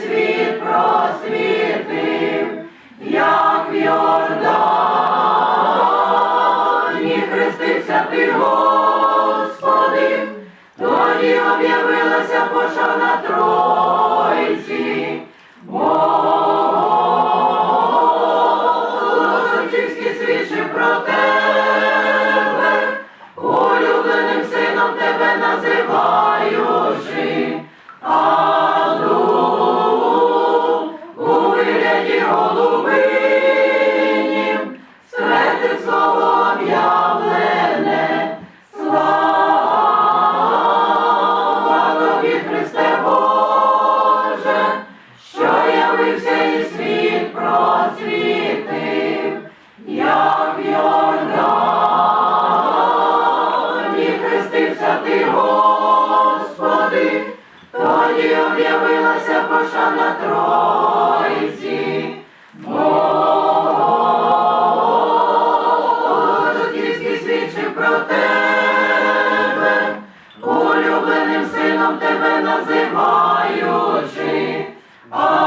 світ просвітив, як в Йордані ти, Господи, тоді об'явилася пошана. Христе Боже, що явився і світ просвітив, як в Йордані хрестився ти, Господи, тоді об'явилася пошана Тройці. Голос свідчив про тебе, сином тебе називаючи.